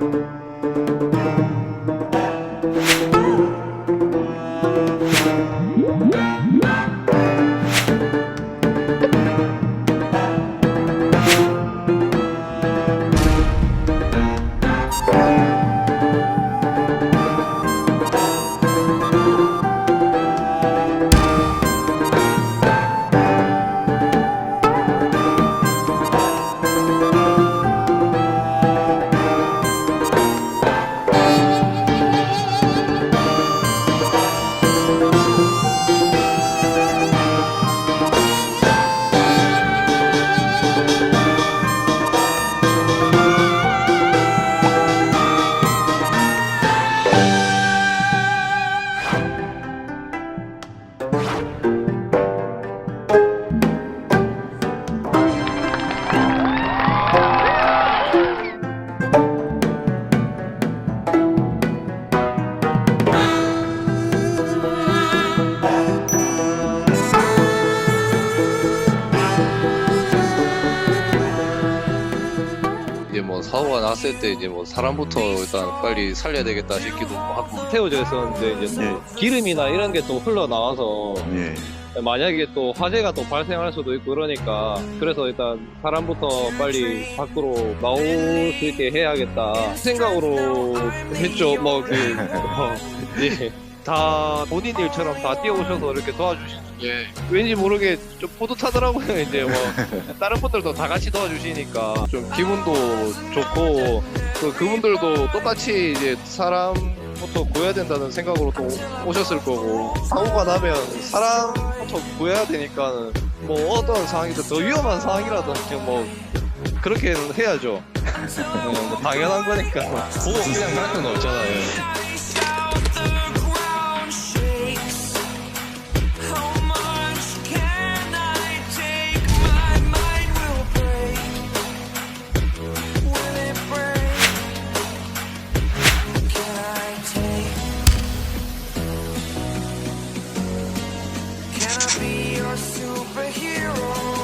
이제 뭐 사고가 났을 때 이제 뭐 사람부터 일단 빨리 살려야 되겠다 싶기도 하고 태워져 있었는데 이제 또 예. 기름이나 이런 게 또 흘러나와서 예. 만약에 또 화재가 또 발생할 수도 있고 그러니까 그래서 일단 사람부터 빨리 밖으로 나올 수 있게 해야겠다 생각으로 했죠 뭐그 어, 예. 다 본인 일처럼 다 뛰어오셔서 이렇게 도와주시 예. 왠지 모르게 좀 뿌듯하더라고요 이제 뭐 다른 분들도 다 같이 도와주시니까 좀 기분도 좋고 그 그분들도 똑같이 이제 사람부터 구해야 된다는 생각으로 또 오셨을 거고 사고가 나면 사람부터 구해야 되니까 뭐 어떤 상황이든 더 위험한 상황이라든지 뭐 그렇게는 해야죠. 네, 뭐 당연한 거니까 보고 그냥 갈 수는 없잖아요. superhero.